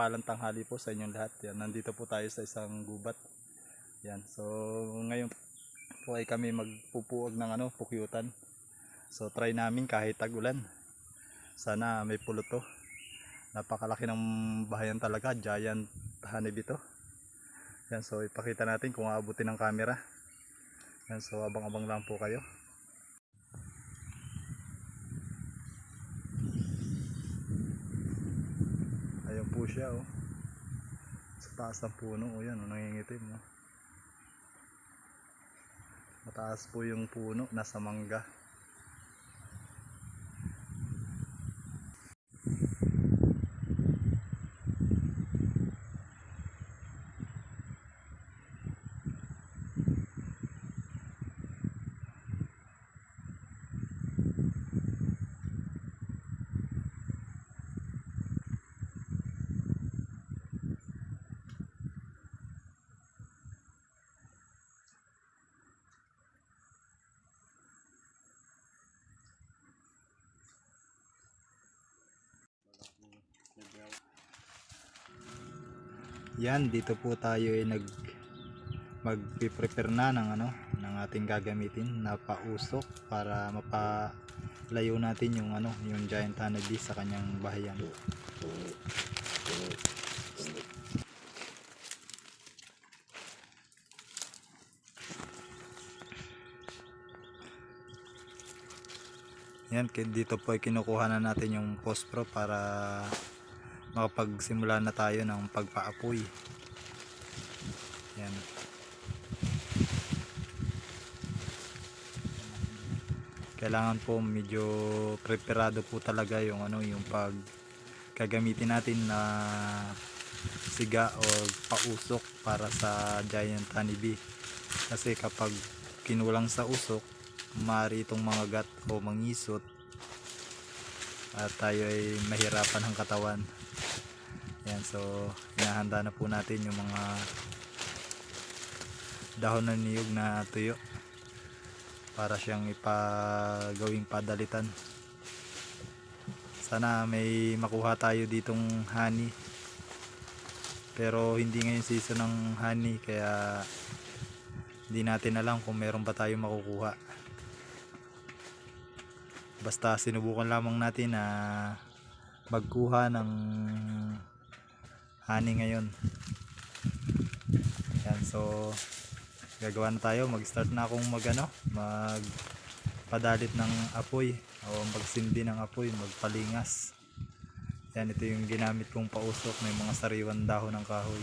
mapagpalang tanghali po sa inyong lahat. Yan, nandito po tayo sa isang gubat. Yan. So ngayon po ay kami magpupuog ng ano, pukyutan. So try namin kahit tag-ulan. Sana may pulot to. Napakalaki ng bahayan talaga, giant honeybee to. Yan, so ipakita natin kung aabutin ng camera. Yan, so abang-abang lang po kayo. Ayun po siya oh. Sa taas ng puno oh yan oh, nangingitim oh. Mataas po yung puno, nasa mangga. Yan, dito po tayo ay nag magpi-prepare na ng ano, ng ating gagamitin na pausok para mapalayo natin yung ano, yung giant honeybee sa kanyang bahayan. Yan, dito po ay kinukuha na natin yung pospro para makapagsimula na tayo ng pagpaapoy. Yan. Kailangan po medyo preparado po talaga yung ano yung pag gagamitin natin na siga o pausok para sa giant honeybee. Kasi kapag kinulang sa usok, maaari itong mga gat o mangisot at tayo ay mahirapan ang katawan. Yan, so hinahanda na po natin yung mga dahon ng niyog na tuyo para siyang ipagawing padalitan. Sana may makuha tayo ditong honey. Pero hindi ngayon season ng honey kaya hindi natin alam kung meron pa tayo makukuha. Basta sinubukan lamang natin na magkuha ng honey ngayon. Yan, so gagawa na tayo. Mag-start na akong mag ano, mag padalit ng apoy o magsindi ng apoy, magpalingas. Yan, ito yung ginamit kong pausok. May mga sariwan dahon ng kahoy.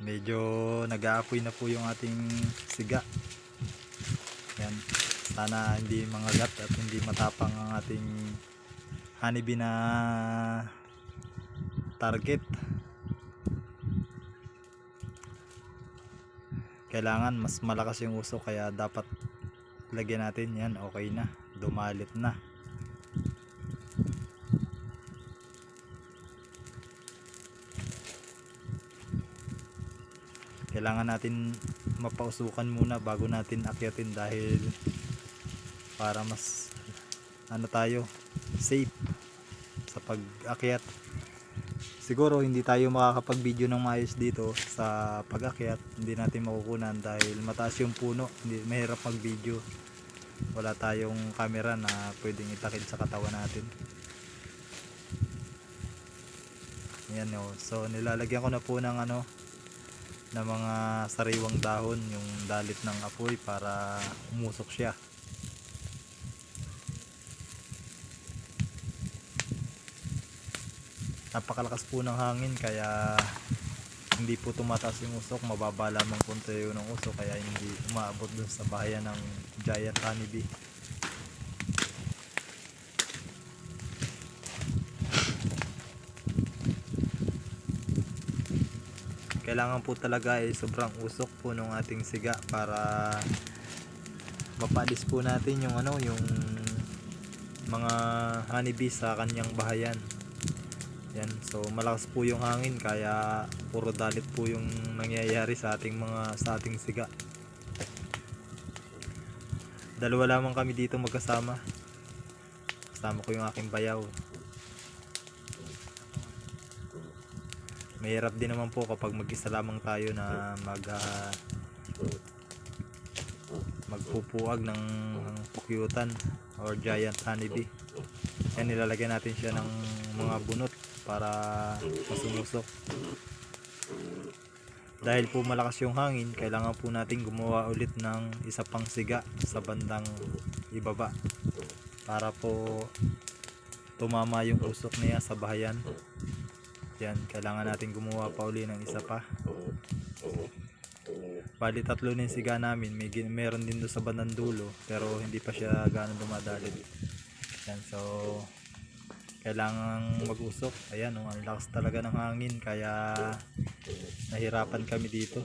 Medyo nag-aapoy na po yung ating siga. Yan. Sana hindi mangagat at hindi matapang ang ating honeybee na target. Kailangan mas malakas yung usok kaya dapat lagyan natin yan. Okay na. Dumalit na. Kailangan natin mapausukan muna bago natin akyatin dahil para mas ano tayo safe sa pag-akyat. Siguro hindi tayo makakapag video ng maayos dito sa pag-akyat. Hindi natin makukunan dahil mataas yung puno. Hindi mahirap mag video wala tayong camera na pwedeng itakid sa katawan natin. Yan o so nilalagyan ko na po ng ano na mga sariwang dahon yung dalit ng apoy para umusok siya. Napakalakas po ng hangin kaya hindi po tumataas yung usok. Mababa lamang konti yun ng usok kaya hindi umaabot dun sa bahaya ng giant honeybee. Kailangan po talaga ay sobrang usok po ng ating siga para mapalis po natin yung ano yung mga honeybee sa kanyang bahayan. Yan so malakas po yung hangin kaya puro dalit po yung nangyayari sa ating mga sa ating siga. Dalawa lamang kami dito magkasama. Kasama ko yung aking bayaw mahirap din naman po kapag mag-isa lamang tayo na mag ah, magpupuwag ng, ng pukyutan or giant honeybee. Yan nilalagyan natin siya ng mga bunot para masumusok dahil po malakas yung hangin kailangan po natin gumawa ulit ng isa pang siga sa bandang ibaba para po tumama yung usok niya sa bahayan yan, kailangan natin gumawa pa uli ng isa pa. Bali tatlo na yung siga namin. May meron din doon sa bandang dulo pero hindi pa siya gaano dumadalit. Yan, so kailangan mag-usok. Ayan, oh, ang lakas talaga ng hangin kaya nahirapan kami dito.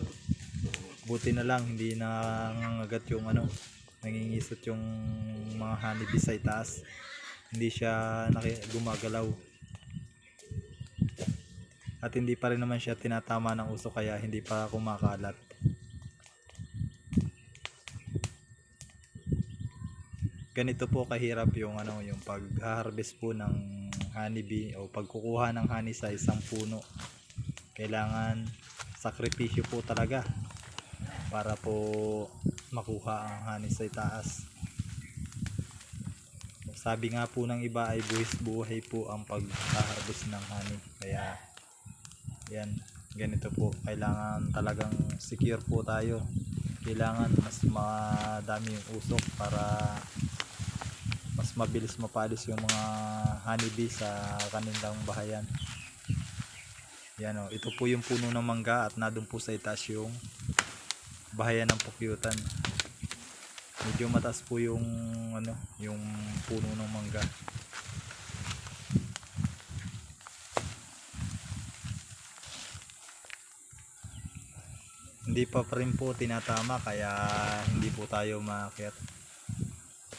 Buti na lang hindi nangangagat yung ano, nangingisot yung mga honeybee sa itaas. Hindi siya gumagalaw at hindi pa rin naman siya tinatama ng uso kaya hindi pa kumakalat ganito po kahirap yung ano yung pag-harvest po ng honeybee o pagkukuha ng honey sa isang puno. Kailangan sakripisyo po talaga para po makuha ang honey sa itaas. Sabi nga po ng iba ay buwis buhay po ang pag-harvest ng honey kaya yan, ganito po. Kailangan talagang secure po tayo. Kailangan mas madami yung usok para mas mabilis mapalis yung mga honeybee sa kanilang bahayan. Yan o, ito po yung puno ng mangga at nadun po sa itaas yung bahayan ng pukyutan. Medyo mataas po yung ano, yung puno ng mangga. Hindi pa rin po tinatama kaya hindi po tayo maakyat.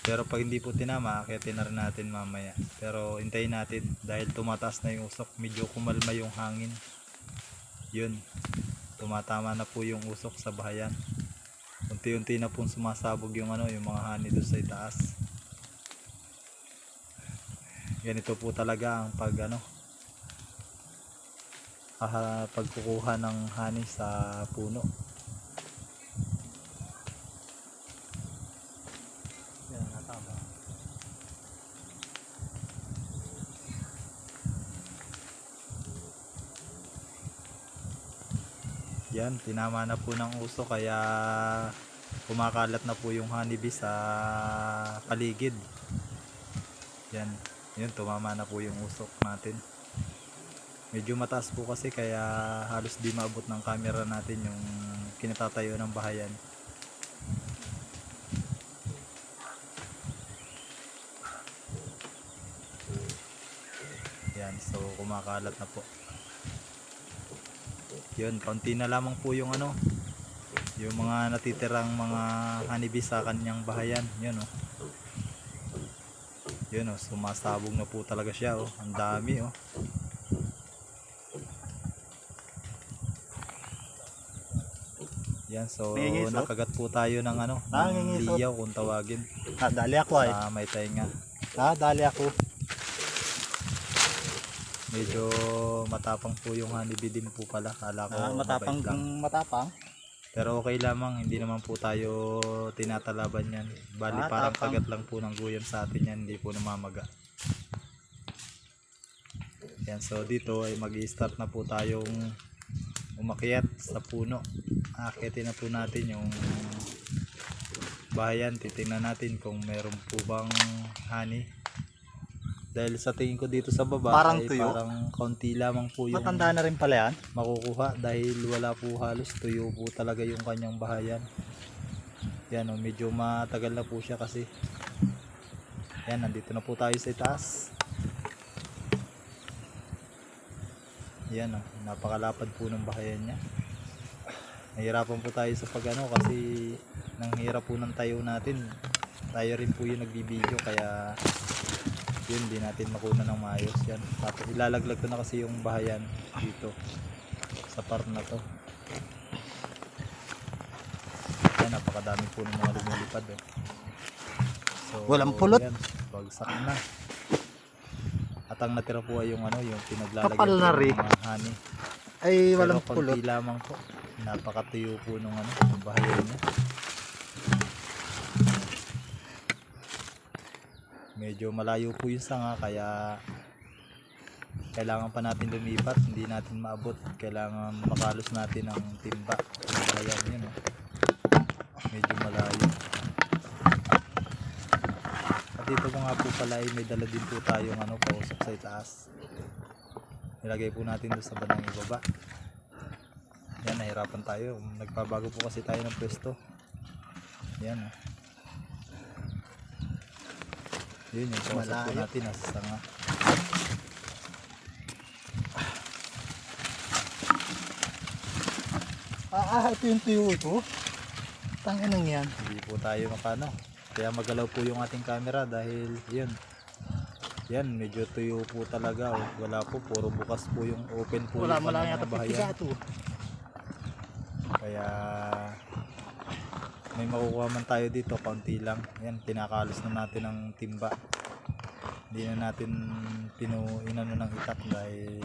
Pero pag hindi po tinama akyatin na rin natin mamaya. Pero hintayin natin dahil tumataas na yung usok medyo kumalma yung hangin. Yun tumatama na po yung usok sa bahayan. Unti-unti na pong sumasabog yung ano yung mga honey doon sa itaas. Ganito po talaga ang pag ano ah, pagkukuha ng honey sa puno. Yan, natama. Yan, tinama na po ng uso kaya kumakalat na po yung honeybee sa paligid. Yan, yun tumama na po yung usok natin. Medyo mataas po kasi kaya halos di maabot ng camera natin yung kinatatayo ng bahayan. Yan so kumakalat na po yun kaunti na lamang po yung ano yung mga natitirang mga honeybee sa kanyang bahayan yun oh yun oh sumasabog na po talaga siya oh ang dami oh Yan, so Nangingisot? nakagat po tayo ng ano, ng Nangingisot? liyaw kung tawagin. Ah, dali ako ay. Ah, may tainga. Ah, dali ako. Medyo matapang po yung honeybee din po pala. Kala ko Ah, matapang lang. matapang. Pero okay lamang, hindi naman po tayo tinatalaban yan. Bali Ah, parang tapang. kagat lang po ng guyam sa atin yan, hindi po namamaga. Yan, so dito ay mag start na po tayong umakyat sa puno. Akitin na po natin yung bahayan. Titingnan natin kung meron po bang honey. Dahil sa tingin ko dito sa baba Parang ay tuyo? parang kaunti lamang po yung Matanda na rin pala yan. makukuha dahil wala po halos tuyo po talaga yung kanyang bahayan. Yan o, medyo matagal na po siya kasi. Yan, nandito na po tayo sa itaas. Yan o, napakalapad po ng bahayan niya. Nahirapan po tayo sa pagano kasi nang hirap po ng tayo natin. Tayo rin po yung nagbibideo kaya yun di natin makuna ng maayos yan. Tapos ilalaglag ko na kasi yung bahayan dito sa part na to. Yan, napakadami po ng mga lumilipad eh. So, Walang pulot. Yan, bagsak na. At ang natira po ay yung ano, yung pinaglalagyan Kapal na ng rin. mga honey. Ay, walang Pero pulot. lamang po. Napakatuyo po nung ano, bahayan niya. Medyo malayo po yung sanga kaya kailangan pa natin lumipat, hindi natin maabot. Kailangan makalos natin ang timba. Bahayan yun. Oh. Medyo malayo. At dito po nga po pala ay may dala din po tayong ano, kausap sa itaas. Nilagay po natin doon sa bandang ibaba. Yan, nahirapan tayo. Nagpabago po kasi tayo ng pwesto. Yan. Oh. Yun yung kausap natin. Nasa sanga. Ah, ah, ito yung tuyo ito. Tangin nang yan. Hindi po tayo makano. Kaya magalaw po yung ating camera dahil yun. Yan, medyo tuyo po talaga. Oh. Wala po, puro bukas po yung open po Wala mo lang yata pipiga ito. Kaya may makukuha man tayo dito, kaunti lang. Yan, kinakalos na natin ang timba. Hindi na natin pinu inano ng itak dahil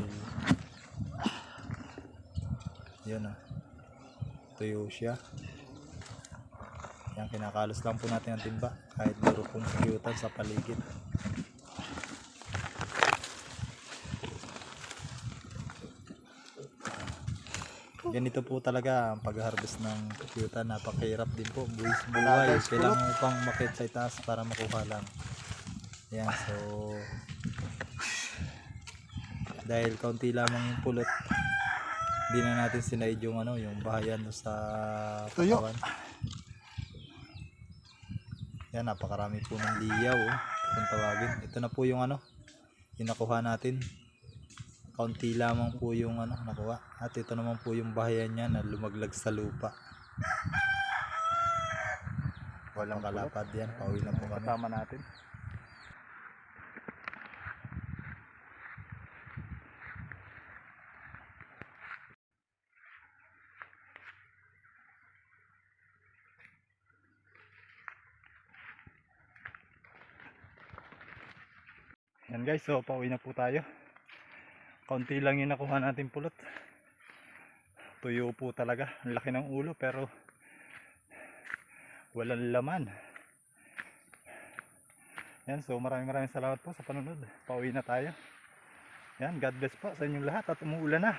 yun ah. Tuyo siya. Yan, kinakalos lang po natin ang timba kahit pong kyutan sa paligid. Ganito po talaga ang pag-harvest ng kyutan. Napakahirap din po. Buwis buhay. Kailangan mo pang makit sa itaas para makuha lang. Yan, so dahil kaunti lamang yung pulot hindi na natin sinaid yung ano yung bahayan sa katawan. Yan, napakarami po ng liyaw oh, kung tawagin. Ito na po yung ano, yung nakuha natin. Kaunti lamang po yung ano, nakuha. At ito naman po yung bahayan niya na lumaglag sa lupa. Walang kalapad yan, pauwi na po kami. Kasama natin. Yan guys, so pauwi na po tayo. Kaunti lang yung nakuha natin pulot. Tuyo po talaga. Ang laki ng ulo pero walang laman. Yan, so maraming maraming salamat po sa panunod. Pauwi na tayo. Yan, God bless po sa inyong lahat at umuulan na.